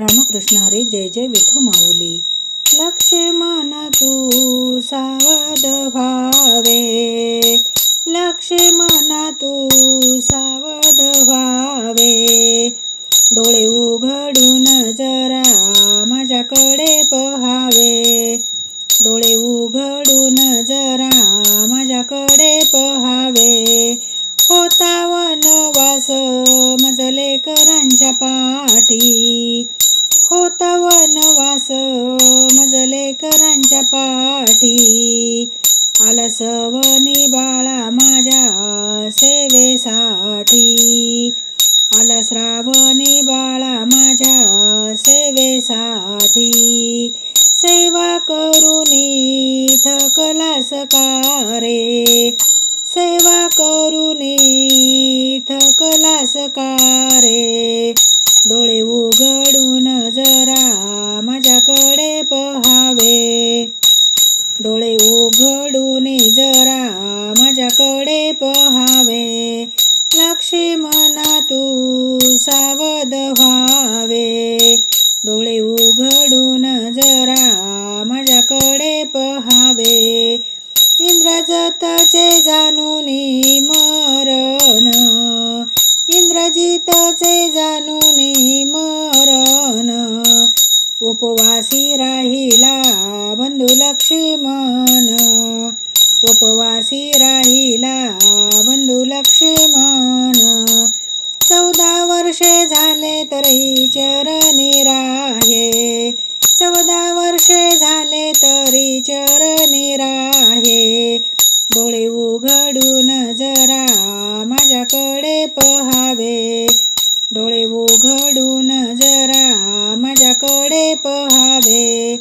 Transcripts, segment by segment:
रामकृष्ण हरी जय जय विठू माऊली. लक्ष्मण तू सावध व्हावे. मन तू सावध व्हावे. डोळे उघडून जरा माझ्याकडे पहावे. डोळे उघडून जरा माझ्याकडे पहावे वनवास मजले करांच्या पाठी. आला वनी बाळा माझ्या सेवेसाठी. आला रावणी बाळा माझ्या सेवेसाठी. सेवा करुनी थकला सकारे सेवा करुनी थकला सकारे डोळे उघड जरा पहावे. डोळे उघडून जरा माझ्याकडे पहावे. लक्ष्मणा तू सावध व्हावे. डोळे उघडून जरा माझ्याकडे पहावे. इंद्रजताचे जाणून मरण. इंद्रजितचे जाणून मरण उपवासी राहिला बंधू लक्ष्मण. उपवासी राहिला बंधू लक्ष्मण. चौदा वर्षे झाले तरी चरणी राहे. चौदा वर्षे झाले तरी चर माझ्याकडे पहावे.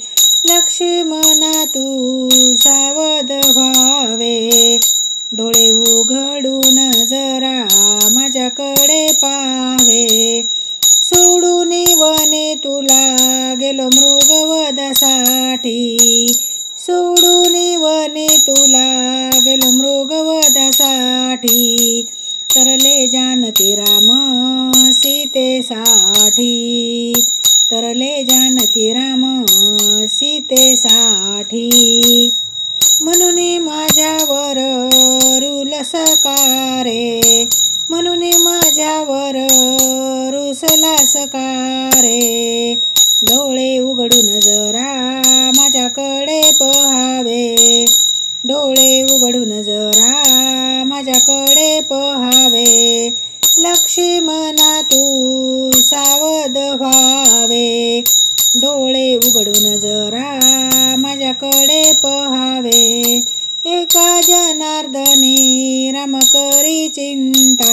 लक्ष्मणा तू सावध व्हावे. डोळे उघडून जरा माझ्याकडे पाहावे. सोडून वने तुला गेलो मृगवधासाठी. सोडून वने तुला गेलो मृगवधासाठी. तरले जानती राम सीतेसाठी. उतरले जानकी राम सीतेसाठी म्हणून माझ्यावर रुलसकारे म्हणून माझ्यावर रुसला सकारे. डोळे उघडून जरा माझ्याकडे पहावे. डोळे उघडून जरा माझ्याकडे पहावे. लक्ष्मणा तू सावध व्हा. एका जनार्दनी राम करी चिंता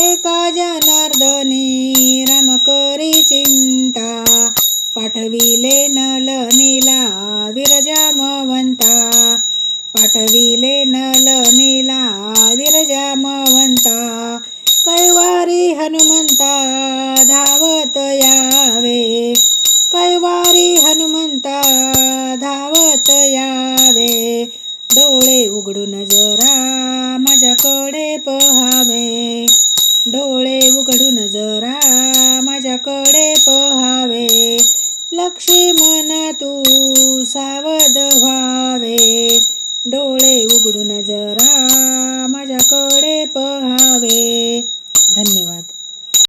एका जनार्दनी राम करी चिंता पाठविले नलनीला विरजामवंता पाठविले डोळे उघडून जरा माझ्याकडे पहावे. डोळे उघडून जरा माझ्याकडे पहावे. लक्ष्मण तू सावध व्हा.